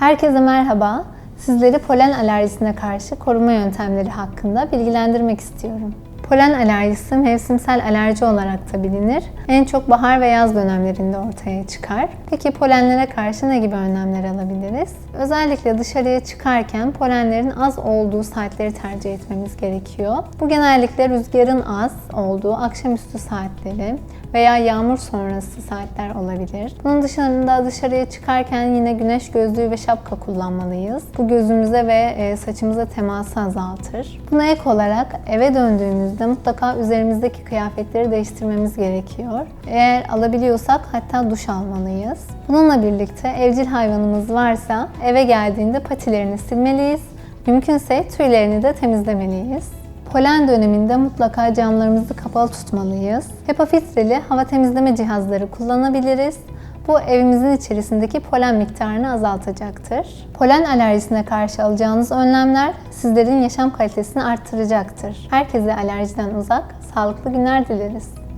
Herkese merhaba. Sizleri polen alerjisine karşı koruma yöntemleri hakkında bilgilendirmek istiyorum. Polen alerjisi mevsimsel alerji olarak da bilinir. En çok bahar ve yaz dönemlerinde ortaya çıkar. Peki polenlere karşı ne gibi önlemler alabiliriz? Özellikle dışarıya çıkarken polenlerin az olduğu saatleri tercih etmemiz gerekiyor. Bu genellikle rüzgarın az olduğu akşamüstü saatleri veya yağmur sonrası saatler olabilir. Bunun dışında dışarıya çıkarken yine güneş gözlüğü ve şapka kullanmalıyız. Bu gözümüze ve e, saçımıza teması azaltır. Buna ek olarak eve döndüğümüzde mutlaka üzerimizdeki kıyafetleri değiştirmemiz gerekiyor. Eğer alabiliyorsak hatta duş almalıyız. Bununla birlikte evcil hayvanımız varsa eve geldiğinde patilerini silmeliyiz. Mümkünse tüylerini de temizlemeliyiz. Polen döneminde mutlaka camlarımızı kapalı tutmalıyız. HEPA filtreli hava temizleme cihazları kullanabiliriz. Bu evimizin içerisindeki polen miktarını azaltacaktır. Polen alerjisine karşı alacağınız önlemler sizlerin yaşam kalitesini arttıracaktır. Herkese alerjiden uzak, sağlıklı günler dileriz.